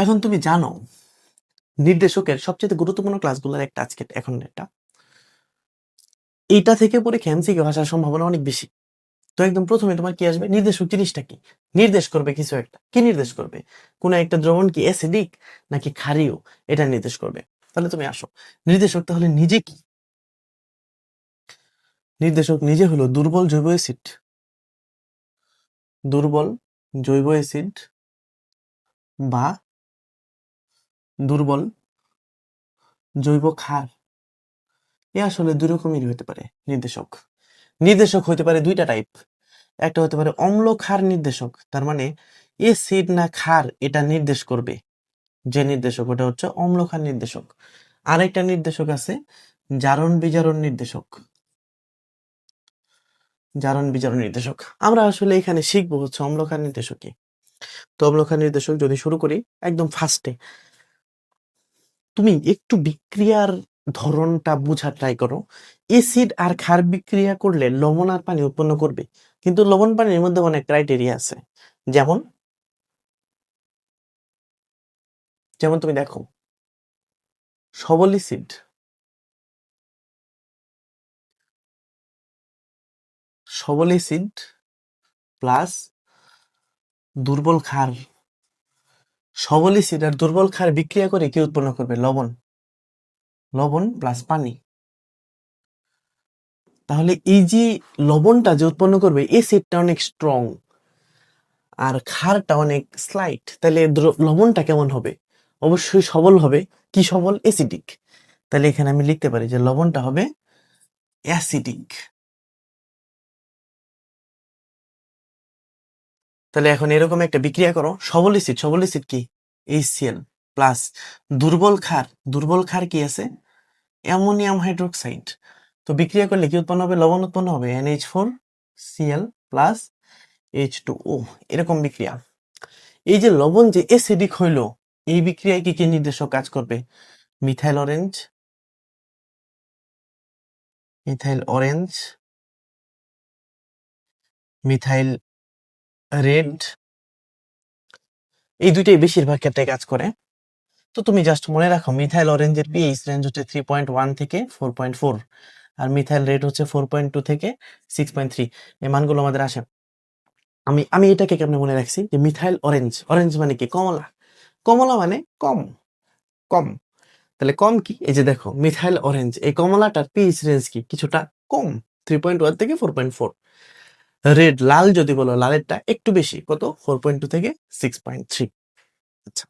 এখন তুমি জানো, নির্দেশকের সবচেয়ে গুরুত্বপূর্ণ ক্লাসগুলোর একটা আজকে এখন এটা এইটা থেকে পরে এমসিকিউ ভাষার সম্ভাবনা অনেক বেশি। তো একদম প্রথমে তোমার কি আসবে? নির্দেশক জিনিসটা কি? নির্দেশ করবে কিছু একটা। কি নির্দেশ করবে? কোন একটা দ্রবণ কি অ্যাসিডিক নাকি ক্ষারীয়? এটা নির্দেশ করবে। তাহলে তুমি আসো। নির্দেশক তাহলে নিজে কি? নির্দেশক নিজে হলো দুর্বল জৈব অ্যাসিড দুর্বল জৈব অ্যাসিড বা দুর্বল, জৈব ক্ষার। এ আসলে দুই রকমেরই হতে পারে নির্দেশক। নির্দেশক হতে পারে দুইটা টাইপ একটা হতে পারে অম্ল ক্ষার নির্দেশক, তার মানে এসিড না ক্ষার এটা নির্দেশ করবে। যে নির্দেশক, ওটা হচ্ছে অম্ল ক্ষার নির্দেশক। আরেকটা নির্দেশক আছে জারণ বিজারণ নির্দেশক। জারণ বিজারণ নির্দেশক। আমরা আসলে এখানে শিখব হচ্ছে অম্লক্ষার নির্দেশক। তো অম্লক্ষার নির্দেশক যদি শুরু করি একদম ফার্স্টে তুমি একটু বিক্রিয়ার ধরনটা বোঝার ট্রাই করো। এসিড আর ক্ষার বিক্রিয়া করলে লবণ আর পানি উৎপন্ন করবে। কিন্তু লবণ পানির মধ্যে অনেক ক্রাইটেরিয়া আছে। যেমন যেমন তুমি দেখো, সবল এসিড সবল এসিড প্লাস দুর্বল ক্ষার সবল এসিড আর দুর্বল ক্ষার বিক্রিয়া করে কি উৎপন্ন করবে? লবণ। লবণ প্লাস পানি। তাহলে এই যে লবণটা যে উৎপন্ন করবে এসিডটা অনেক স্ট্রং আর ক্ষারটা অনেক স্লাইট তাহলে লবণটা কেমন হবে? অবশ্যই সবল হবে। কি সবল? এসিডিক তাহলে এখানে আমি লিখতে পারি যে লবণটা হবে অ্যাসিডিক তাহলে এখন এরকম একটা বিক্রিয়া করো। সবল এসিড সবল এসিড কি? এইচসিএল প্লাস দুর্বল ক্ষার। দুর্বল ক্ষার কি আছে? Ammonium hydroxide. তো বিক্রিয়া করলে কি উৎপন্ন হবে? লবণ উৎপন্ন হবে? NH four CL plus H two O এরকম বিক্রিয়া। এই যে লবণ যে এসিডিক হইল, এই বিক্রিয়ায় কি কি নির্দেশক কাজ করবে? Methyl orange methyl orange methyl red, এই দুইটাই বেশিরভাগ ক্ষেত্রে কাজ করে। তো তুমি জাস্ট মনে রাখো মিথাইল অরেঞ্জের পিএইচ রেঞ্জ হচ্ছে থ্রি পয়েন্ট ওয়ান থেকে ফোর পয়েন্ট ফোর আর মিথাইল রেড হচ্ছে ফোর পয়েন্ট টু থেকে সিক্স পয়েন্ট থ্রি এই মানগুলো আমাদের আসে। আমি আমি এটাকে কেমনে মনে রাখছি যে মিথাইল অরেঞ্জ অরেঞ্জ মানে কি? কমলা। কমলা মানে কম কম। তাহলে কম কি? এই যে দেখো মিথাইল অরেঞ্জ এই কমলাটার পিএইচ রেঞ্জ কি? কিছুটা কম থ্রি পয়েন্ট ওয়ান থেকে ফোর পয়েন্ট ফোর রেড, লাল যদি বলো, লালেরটা একটু বেশি, কত? ফোর পয়েন্ট টু থেকে সিক্স পয়েন্ট থ্রি আচ্ছা।